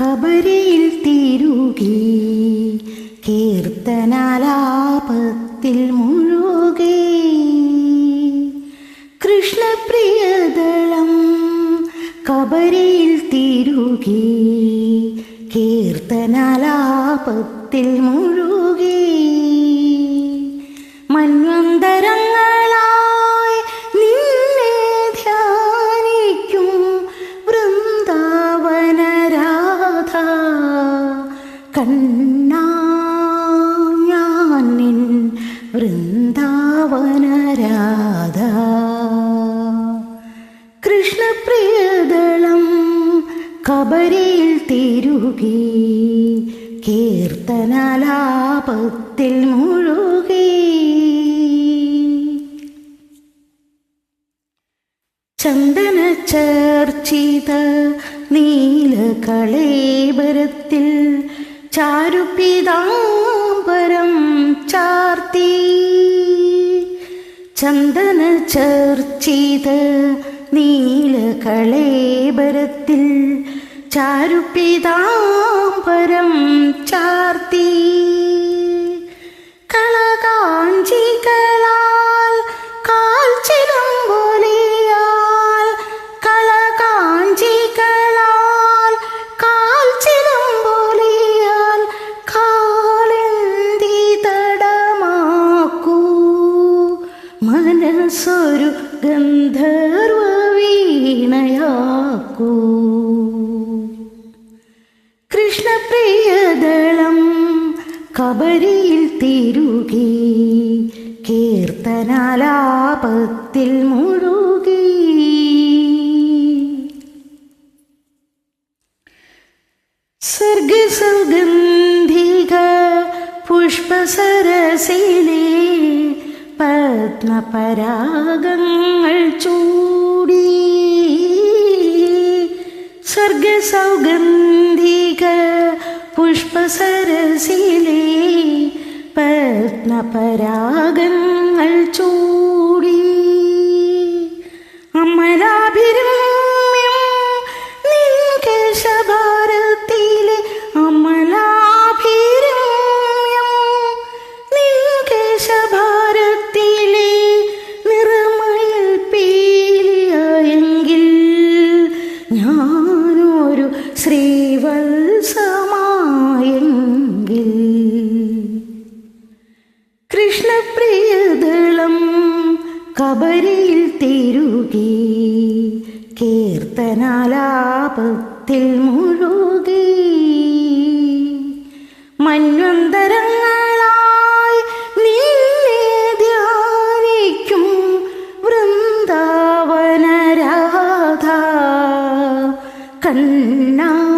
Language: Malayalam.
കബരിയിൽ തീരുകി കീർത്തനാലാപത്തിൽ മുഴുകി. കൃഷ്ണപ്രിയദളം കബരിയിൽ തീരുകി കീർത്തനാലാപത്തിൽ മുഴുകി. കണ്ണാ ഞാൻ നിൻ വൃന്ദാവന രാധ കൃഷ്ണപ്രിയദളം കബരിയിൽ തിരുകി കീർത്തനലാപത്തിൽ മുഴുകി. ചന്ദന ചർച്ചിത നീലകളേബരത്തിൽ ചാരുപിതാംബരം ചാർത്തി. ചന്ദന ചർച്ചിത നീലകളേബരത്തിൽ ചാരുപിതാംബരം ചാർത്തി. മനസ്സൊരു ഗന്ധർവ വീണയാക്കൂ കൃഷ്ണപ്രിയദളം കബരിയിൽ തിരുകി കീർത്തനാലാപത്തിൽ മുഴുകി. സർഗസുഗന്ധിക പുഷ്പസരസിലെ പത്മപരാഗങ്ങൾ ചൂടി സർഗസൗഗന്ധിക പുഷ്പസരസിലെ പത്മപരാഗങ്ങൾ ചൂടി ശ്രീവത്സമായെങ്കിൽ കൃഷ്ണപ്രിയദളം കബരിയിൽ തിരുകി കീർത്തനാലാപത്തിൽ മുഴുകി മന്വന്തരങ്ങളായി 恨呐。